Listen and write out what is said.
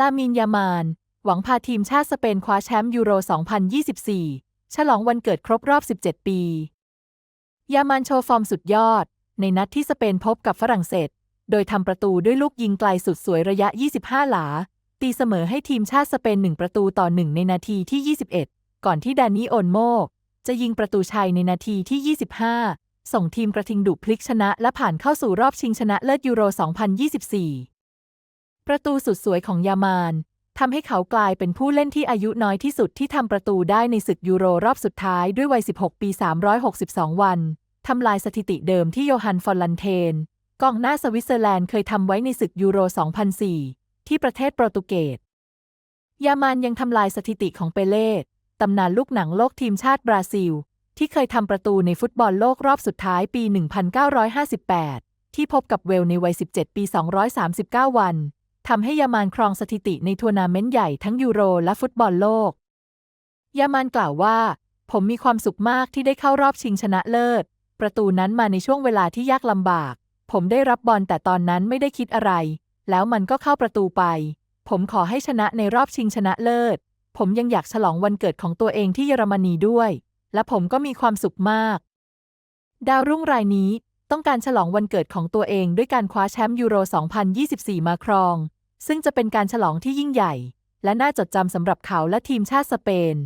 ลามินยามาน หวังพาทีมชาติสเปนคว้าแชมป์ยูโร 2024 ฉลองวันเกิดครบรอบ 17 ปี ยามานโชว์ฟอร์มสุดยอด ในนัดที่สเปนพบกับฝรั่งเศส โดยทำประตูด้วยลูกยิงไกลสุดสวยระยะ 25 หลา ตีเสมอให้ทีมชาติสเปน 1 ประตูต่อ 1 ในนาทีที่ 21 ก่อนที่ดานิโอนโมจะยิงประตูชัยในนาทีที่ 25 ส่งทีมกระทิงดุพลิกชนะและผ่านเข้าสู่รอบชิงชนะเลิศยูโร 2024 ประตูสุดสวยของยามานทำให้เขากลายเป็นผู้เล่นที่อายุน้อยที่สุดที่ทำประตูได้ในศึกยูโรรอบสุดท้ายด้วยวัย 16 ปี 362 วัน ทำลายสถิติเดิมที่โยฮันฟอนลันเทน กองหน้าสวิตเซอร์แลนด์เคยทำไว้ในศึกยูโร 2004 ที่ประเทศโปรตุเกส ยามานยังทำลายสถิติของเปเล่ตำนานลูกหนังโลกทีมชาติบราซิล ที่เคยทำประตูในฟุตบอลโลกรอบสุดท้ายปี 1958 ที่พบกับเวลในวัย 17 ปี 239 วัน ทำให้ยามานครองสถิติในทัวร์นาเมนต์ใหญ่ทั้งยูโรและฟุตบอลโลก ยามานกล่าวว่า ผมมีความสุขมากที่ได้เข้ารอบชิงชนะเลิศ ประตูนั้นมาในช่วงเวลาที่ยากลำบาก ผมได้รับบอลแต่ตอนนั้นไม่ได้คิดอะไร แล้วมันก็เข้าประตูไป ผมขอให้ชนะในรอบชิงชนะเลิศ ผมยังอยากฉลองวันเกิดของตัวเองที่เยอรมนีด้วย และผมก็มีความสุขมาก ดาวรุ่งรายนี้ต้องการฉลองวันเกิดของตัวเองด้วยการคว้าแชมป์ยูโร 2024 มาครอง ซึ่งจะเป็นการฉลองที่ยิ่งใหญ่ และน่าจดจำสำหรับเขาและทีมชาติสเปน